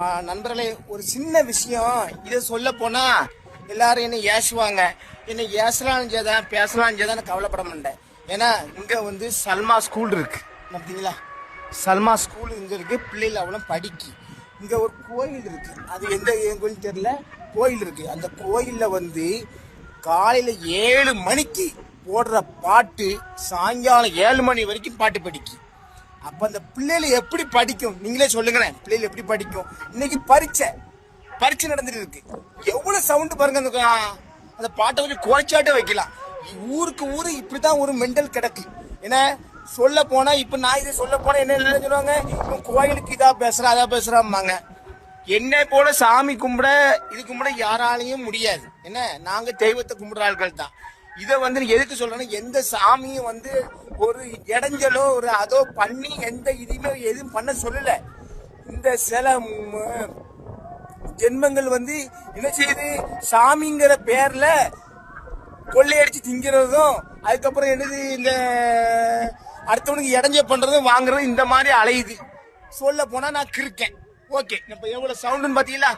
நண்பர்களே ஒரு சின்ன விஷயம். இதை சொல்ல போனா எல்லாரும் என்ன ஏசுவாங்க. என்ன ஏசலாம் செய்தான் பேசலாம் செய்தான் கவலைப்பட மாட்டேன். ஏன்னா இங்க வந்து சல்மா ஸ்கூல் இருக்கு. பார்த்தீங்களா சல்மா ஸ்கூல் இங்க இருக்கு. பிள்ளைகள் அவ்வளோ படிக்கு. இங்க ஒரு கோயில் இருக்கு. அது எந்த கோயில் தெரியல. கோயில் இருக்கு. அந்த கோயில்ல வந்து காலையில ஏழு மணிக்கு போடுற பாட்டு சாயங்காலம் ஏழு மணி வரைக்கும் பாட்டு படிக்கு. அப்ப அந்த பிள்ளைகள் எப்படி படிக்கும்? நீங்களே சொல்லுங்களேன். பிள்ளைகள் எப்படி படிக்கும்? இன்னைக்கு பரீட்சை. பரீட்சை நடந்துட்டு இருக்கு. எவ்வளவு சவுண்ட் பாருங்க அந்த அந்த பாட்டை கொஞ்சம் குறைச்சாட்டே வைக்கலாம். ஊருக்கு ஊரு இப்படிதான் ஒரு மெண்டல் கிடக்கு. ஏன்னா சொல்ல போனா இப்ப நான் இதை சொல்ல போனா என்ன என்ன சொல்லுவாங்க? இவன் கோயிலுக்கு இதா பேசுறா அதா பேசுறாம்பாங்க. என்னை போல சாமி கும்பிட இது கும்பிட யாராலையும் முடியாது. என்ன? நாங்க தெய்வத்தை கும்பிடுற ஆட்கள் தான் இதை வந்து நீ எதுக்கு சொல்றேன்னா எந்த சாமியும் வந்து ஒரு இடைஞ்சலோ ஒரு அதோ பண்ணி எந்த இதுவுமே எதுவும் பண்ண சொல்லல. இந்த சில ஜென்மங்கள் வந்து என்ன செய்யுது? சாமிங்கிற பேர்ல கொள்ளையடிச்சு திங்கிறதும் அதுக்கப்புறம் என்னது இந்த அடுத்தவனுக்கு இடைஞ்ச பண்றதும் வாங்குறதும் இந்த மாதிரி அலையுது. சொல்ல போனா நான் கிறுக்கேன். ஓகே இப்ப எவ்வளவு சவுண்டுன்னு பாத்தீங்களா?